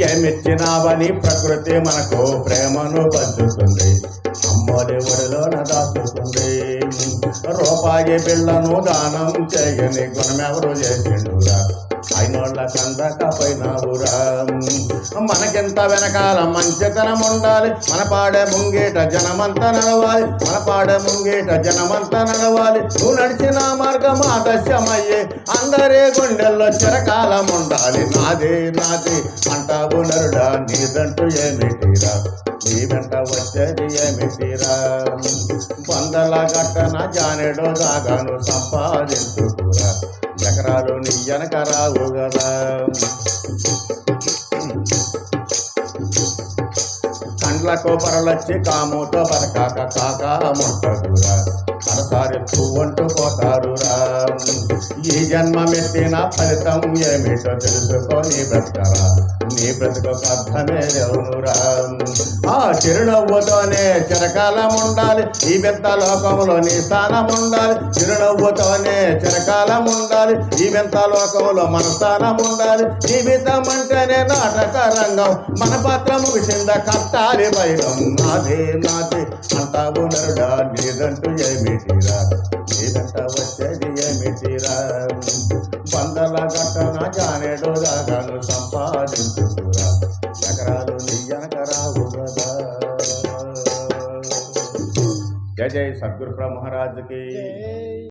ఏమిచ్చినావని ప్రకృతి మనకు ప్రేమను పంచుతుంది. అమ్మోడి ఒడిలోన దాచుతుంది రూపాయి పిల్లను దానం చేయని గుణమెవరు చేసిండుగా అయినోళ్ళ కందక పోయినావురా మనకింత వెనకాల మంచితనం ఉండాలి మన పాడే ముంగేట జనమంతా నడవాలి. మన పాడే ముంగేట జనమంతా నడవాలి. నువ్వు నడిచిన మార్గం ఆదర్శమయ్యే. అందరే గుండెల్లో చిరకాలం ఉండాలి నాదే. నాదే అంటావు నరుడా నీదంటూ ఏమిటిరా? నీ వెంట వచ్చేది ఏమిటిరా? వందల గట్టన జానెడో దాగాను సంపాదించుకురా. ఎకరాలు నీ వెనక రావు కదా కండ్లకు పరలొచ్చి కాముతో పరకాక కాక ముట్టదురా అరసారి అంటూ పోతారురా ఈ జన్మ మెత్తిన ఫలితం ఏమిటో తెలుసుకొని బ్రతకరా నీ బ్రతుకు అర్థమే దేవునురా. ఆ చిరునవ్వుతోనే చిరకాలం ఉండాలి. ఈ పెద్ద లోకంలో నీ స్థానం ఉండాలి. చిరునవ్వుతోనే చిరకాలం ఉండాలి. ఈ వింత లోకంలో మన స్థానం ఉండాలి. జీవితం అంటేనే నాటక రంగం. మన పాత్ర ముగిసింద కట్టాలి బైరం నాదే నాదే. అంటావు నరుడా నీదంటూ ఏమిటిరా? వందల గట్టన జానేడు దాగాను సంపాదించుకురా. ఎకరాలు నీ కదా జయ జయ సద్గురు మహారాజుకి